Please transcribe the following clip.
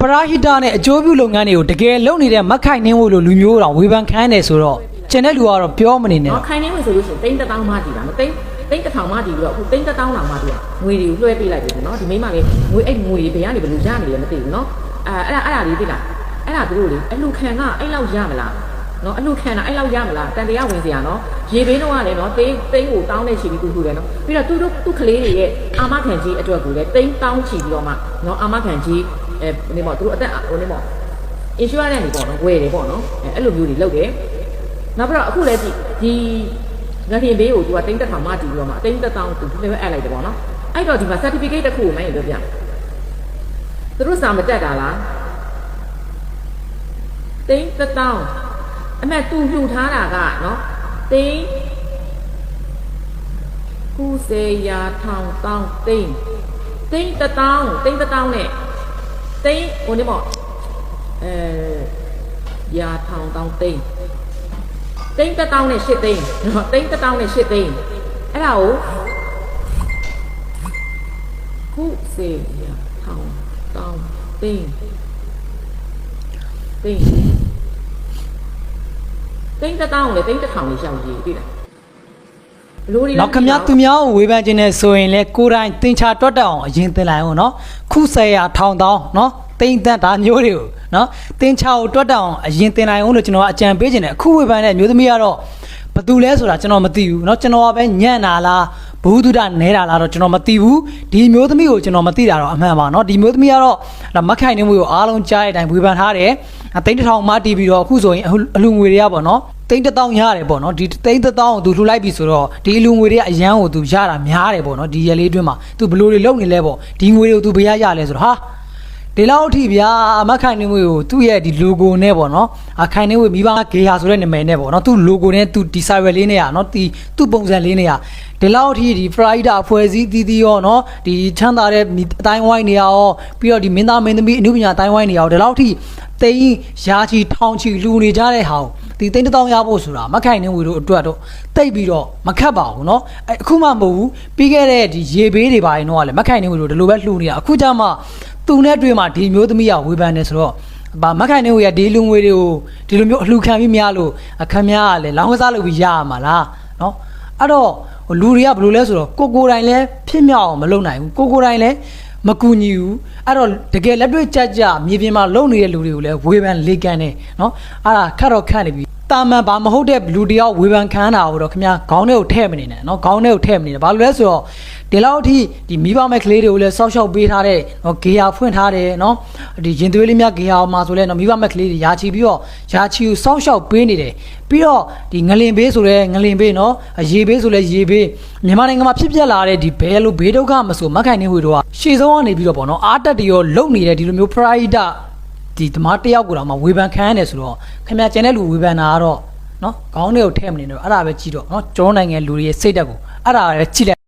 ပရာဟိတနဲ့အကျိုးပြုလုပ်ငန်းတွေကိုတကယ်လုပ်နေတဲ့မက်ခိုင်နှင်းဝလို့လူမျိုးတော်ဝေဖန်ခန်းနေဆိုတော့ကျန်တဲ့လူကတော့ပြောမနေနဲ့နော်ခိုင်နေဝင်ဆိုလို့ရှိရင်တိန်းတစ်တောင်းမှတည်တာနော်တိန်းတိန်းတစ်ထောင်မှတည်ပြီးတော့အခုတိန်းတစ်တောင်းလောက်မှတည်တာငွေတွေကိုလွှဲပေးလိုက်ပြီနော်ဒီမိမလေးငွေအဲ့ငွေတွေဘယ်ကနေဘယ်လိုရနေလဲမသိဘူးနော်အဲအဲ့ဒါအဲ့ဒါလေးသိလားအဲ့ဒါသူတို့လေအလှခံကအဲ့လောက်ရမလားနော်အလှခံတာအဲ့လောက်ရမလားတန်တရားဝင်စရာနော်ရေဘေးတော့ကလည်းနော်တိန်းတိန်းကိုတောင်းနေချီပြီးသူ့သူလည်းနော်ပြီးတော့သူတို့သူ့ကလေးတွေရဲ့အာမခံကြီးအတွက်ကိုလည်းတိန်းတောင်းချီပြီးတော့မှနော်အာမခံကြီး အဲနေပေါ့သူတို့အသက်ဟိုနေပေါ့ insurance နေပေါ့နော်ဝယ်တယ်ပေါ့နော်အဲအဲ့လိုမျိုးတွေလုပ်တယ်နောက်ပြီးတော့အခုလည်းဒီဒီငါတင်ဘေးကိုသူကတိန်းတက်ထောင်မှတည်ပြီးတော့မှအတိန်းတက်တောင်းသူလည်းအပ်လိုက်တယ်ပေါ့နော်အဲ့တော့ဒီမှာ certificate တစ်ခုကိုမင်းပြောပြသူတို့စာမတက်တာလားတိန်းတက်တောင်းအမှန်သူလှူထားတာကနော်တိန်းကုစေရာထောင်တောင်းတိန်းတိန်းတက်တောင်းတိန်းတက်တောင်းနဲ့ တိန်းဟိုနေပေါ့အဲရာထောင်တောင်းတိန်းတိန်းတစ်တောင်းနဲ့ရှစ်သိန်းနော်တိန်းတစ်တောင်းနဲ့ရှစ်သိန်းအဲ့ဒါကိုခုစေရထောင်းတောင်းသိန်းသိန်းတိန်းတစ်တောင်းလေတိန်းတစ်ထောင်လေးရှောက်ရေးပြီလားဘလို့ဒီနောက်ခမသူများကိုဝေဖန်ခြင်းနဲ့ဆိုရင်လေကိုယ်တိုင်သင်ချာတွတ်တက်အောင်အရင်သင်လိုက်အောင်နော် ခုဆယ်ရာထောင်တောင်းနော်တိမ့်သက်ဒါမျိုးတွေကိုနော်သင်ချာကိုတွတ်တက်အောင်အရင်သင်နိုင်အောင်လို့ကျွန်တော်ကအကြံပေးခြင်းနဲ့အခုဝေဖန်တဲ့မျိုးသမီးကတော့ဘယ်သူလဲဆိုတာကျွန်တော်မသိဘူးเนาะကျွန်တော်ကပဲညံ့တာလားဘုသူဒနဲတာလားတော့ကျွန်တော်မသိဘူးဒီမျိုးသမီးကိုကျွန်တော်မသိတာတော့အမှန်ပါเนาะဒီမျိုးသမီးကတော့ဒါမက်ခိုင်နေမှုကိုအားလုံးကြားတဲ့အတိုင်းဝေဖန်ထားတယ်အသိန်းတစ်ထောင်မှတီးပြီးတော့အခုဆိုရင်အလူငွေတွေကပေါ့เนาะ သိန်းတစ်တောင်းရတယ်ပေါ့เนาะဒီသိန်းတစ်တောင်းကိုသူလှူလိုက်ပြီဆိုတော့ဒီအလူငွေတွေကအရန်ကိုသူရတာများတယ်ပေါ့เนาะဒီရက်လေးအတွင်းမှာသူဘယ်လိုတွေလုပ်နေလဲပေါ့ဒီငွေတွေကိုသူဘယ်ရရလဲဆိုတော့ဟာဒီလောက်အထိဗျာအမခိုင်နေမှုကိုသူ့ရဲ့ဒီ logo နဲ့ပေါ့နော်အခိုင်နေမှုမိဘဂေဟာဆိုတဲ့နာမည်နဲ့ပေါ့နော်သူ့ logo နဲ့သူဒီ cyber လေးနဲ့อ่ะနော်ဒီသူ့ပုံစံလေးနဲ့อ่ะဒီလောက်အထိဒီ Friday အဖွဲ့အစည်းတည်တည်ရောနော်ဒီချမ်းသာတဲ့အတိုင်းဝိုင်းနေရရောပြီးတော့ဒီမင်းသားမင်းသမီးအမှုပညာအတိုင်းဝိုင်းနေရရောဒီလောက်အထိသိန်းရာချီထောင်ချီလူနေကြတဲ့ဟာကို ဒီသိန်းတစ်တောင်းရဖို့ဆိုတာမခိုင်နေဝေတို့အတွက်တော့တိတ်ပြီးတော့မခတ်ပါဘူးเนาะအဲအခုမှမဟုတ်ဘူးပြီးခဲ့တဲ့ဒီရေဘေးတွေပါရင်တော့ကလည်းမခိုင်နေဝေတို့ဒီလိုပဲလှူနေတာအခုကျမှသူနဲ့တွေ့မှဒီမျိုးသမီးကဝေဖန်နေဆိုတော့ဗာမခိုင်နေဝေရဒီလူငွေတွေကိုဒီလိုမျိုးအလှခံပြီးများလို့အခမ်းများကလည်းလောင်းကစားလုပ်ပြီးရရမှာလားเนาะအဲ့တော့ဟိုလူတွေကဘယ်လိုလဲဆိုတော့ကိုကိုယ်တိုင်လည်းဖြစ်မြောက်အောင်မလုပ်နိုင်ဘူးကိုကိုယ်တိုင်လည်းမကူညီဘူးအဲ့တော့တကယ်လက်တွေ့ကြကြမြေပြင်မှာလုံနေတဲ့လူတွေကိုလည်းဝေဖန်လေကန်နေเนาะအဲ့ဒါခတ်တော့ခတ်နေပြီ တာမန်ဘာမဟုတ်တဲ့လူတယောက်ဝေဖန်ခံတာကိုတော့ခင်ဗျာခေါင်းထဲကိုထည့်မနေနဲ့နော်ခေါင်းထဲကိုထည့်မနေနဲ့ဘာလို့လဲဆိုတော့ဒီလောက်အထိဒီမိဘမဲ့ကလေးတွေကိုလည်းစောက်ရှောက်ပေးထားတဲ့နော်ဂေယာဖွင့်ထားတယ်နော်ဒီရင်သွေးလေးများဂေယာမှာဆိုလဲနော်မိဘမဲ့ကလေးတွေယာချီပြီးတော့ယာချီကိုစောက်ရှောက်ပေးနေတယ်ပြီးတော့ဒီငလင်ဘေးဆိုလဲငလင်ဘေးနော်ရေဘေးဆိုလဲရေဘေးမြန်မာနိုင်ငံမှာဖြစ်ပျက်လာတဲ့ဒီဘဲလိုဘေးဒုက္ခမဆိုမခိုင်နေဟွေတော့ရှေ့ဆုံးကနေပြီးတော့ပေါ့နော်အားတက်တရောလုံနေတဲ့ဒီလိုမျိုးပရိုက်တာ ဒီဓမ္မတယောက်ကိုတော့မှဝေဖန်ခံရတယ်ဆိုတော့ခင်ဗျာကျန်တဲ့လူဝေဖန်တာကတော့နော်ခေါင်းတွေကိုထည့်မနေတော့အဲ့ဒါပဲကြည့်တော့နော်ကျွန်တော်နိုင်ငံလူတွေရဲ့စိတ်ဓာတ်ကိုအဲ့ဒါပဲကြည့်လိုက်